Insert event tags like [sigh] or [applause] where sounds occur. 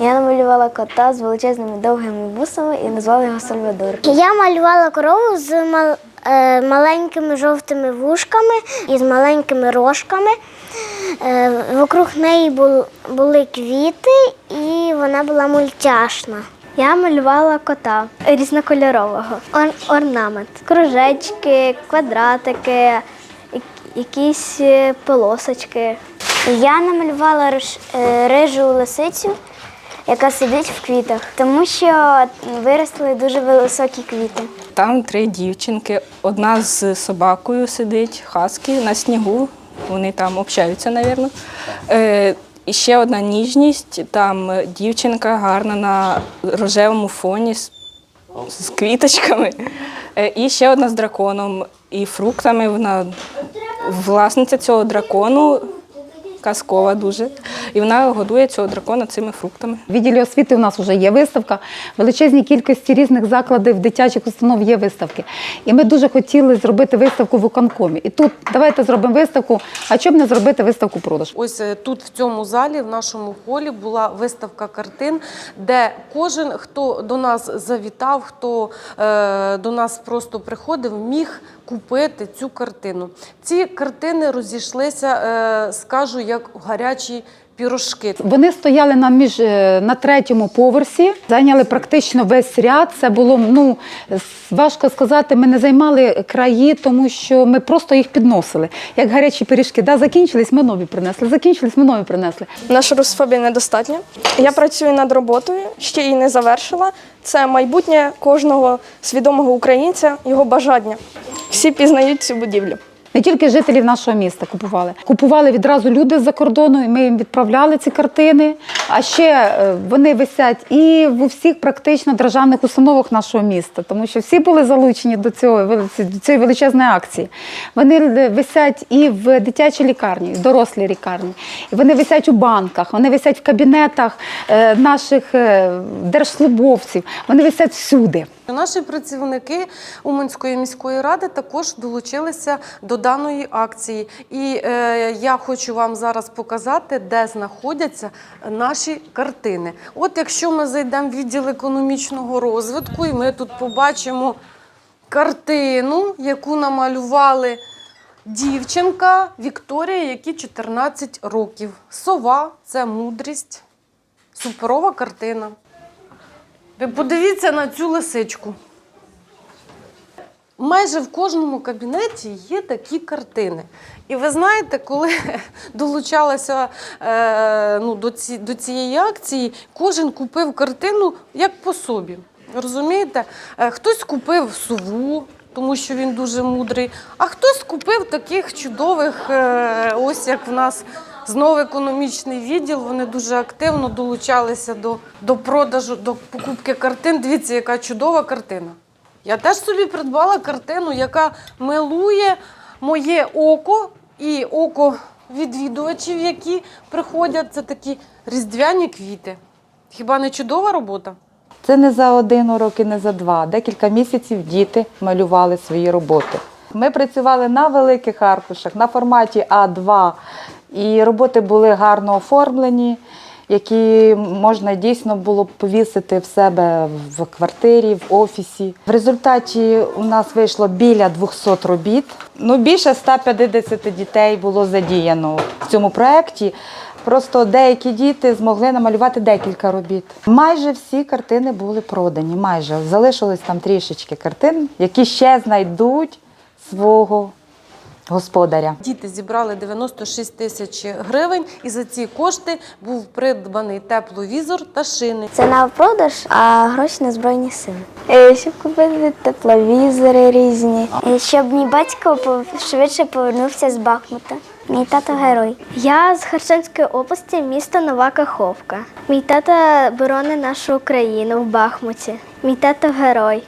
Я намалювала кота з величезними довгими вусами і назвала його Сальвадор. Я малювала корову з мал- е, маленькими жовтими вушками і з маленькими рожками. Е, вокруг неї бул- були квіти, і вона була мультяшна. Я малювала кота різнокольорового. Ор- орнамент, кружечки, квадратики, якісь е, полосочки. Я намалювала е, рижу лисицю, яка сидить в квітах, тому що виросли дуже високі квіти. Там три дівчинки. Одна з собакою сидить, хаски на снігу. Вони там общаються, мабуть. Е, і ще одна ніжність. Там дівчинка гарна на рожевому фоні з, з квіточками. Е, і ще одна з драконом і фруктами. Вона власниця цього дракону. Казкова дуже. І вона годує цього дракона цими фруктами. В відділі освіти у нас вже є виставка. В величезній кількості різних закладів дитячих установ є виставки. І ми дуже хотіли зробити виставку в Уконкомі. І тут давайте зробимо виставку. А чому не зробити виставку продаж? Ось е, тут, в цьому залі, в нашому холі, була виставка картин, де кожен, хто до нас завітав, хто е, до нас просто приходив, міг купити цю картину. Ці картини розійшлися, е, скажу, як гарячі пірожки. Вони стояли на між е, на третьому поверсі, зайняли практично весь ряд. Це було ну важко сказати. Ми не займали краї, тому що ми просто їх підносили. Як гарячі пиріжки. Да, закінчились, ми нові принесли. Закінчились, ми нові принесли. Наша русофобія недостатня. Я працюю над роботою, ще її не завершила. Це майбутнє кожного свідомого українця, його бажання. Всі пізнають цю будівлю. Не тільки жителів нашого міста купували. Купували відразу люди з-за кордону, і ми їм відправляли ці картини. А ще е, вони висять і в усіх практично державних установах нашого міста, тому що всі були залучені до цього до цієї величезної акції. Вони е, висять і в дитячій лікарні, і в дорослій лікарні. І вони висять у банках, вони висять в кабінетах е, наших держслужбовців, вони висять всюди. Наші працівники Уманської міської ради також долучилися до даної акції. І е, я хочу вам зараз показати, де знаходяться наші картини. От якщо ми зайдемо в відділ економічного розвитку, і ми тут побачимо картину, яку намалювали дівчинка Вікторія, якій 14 років. Сова це мудрість. Суперова картина. Ви подивіться на цю лисичку. Майже в кожному кабінеті є такі картини. І ви знаєте, коли [laughs] долучалася е, ну, до, ці, до цієї акції, кожен купив картину як по собі. Розумієте? Е, хтось купив сову, тому що він дуже мудрий, а хтось купив таких чудових, е, ось як в нас знову економічний відділ. Вони дуже активно долучалися до, до продажу, до покупки картин. Дивіться, яка чудова картина. Я теж собі придбала картину, яка милує моє око і око відвідувачів, які приходять. Це такі різдвяні квіти. Хіба не чудова робота? Це не за один урок і не за два. Декілька місяців діти малювали свої роботи. Ми працювали на великих аркушах, на форматі А2, і роботи були гарно оформлені, які можна дійсно було повісити в себе в квартирі, в офісі. В результаті у нас вийшло біля 200 робіт. Ну, більше 150 дітей було задіяно в цьому проєкті. Просто деякі діти змогли намалювати декілька робіт. Майже всі картини були продані. Майже залишилось там трішечки картин, які ще знайдуть свого господаря. Діти зібрали 96 тисяч гривень, і за ці кошти був придбаний тепловізор та шини. Це на продаж, а гроші на збройні сили. Е, Щоб купити тепловізори різні. Щоб мій батько швидше повернувся з Бахмута. Мій тато герой. Я з Херсонської області, місто Нова Каховка. Мій тато боронить нашу Україну в Бахмуті. Мій тато герой.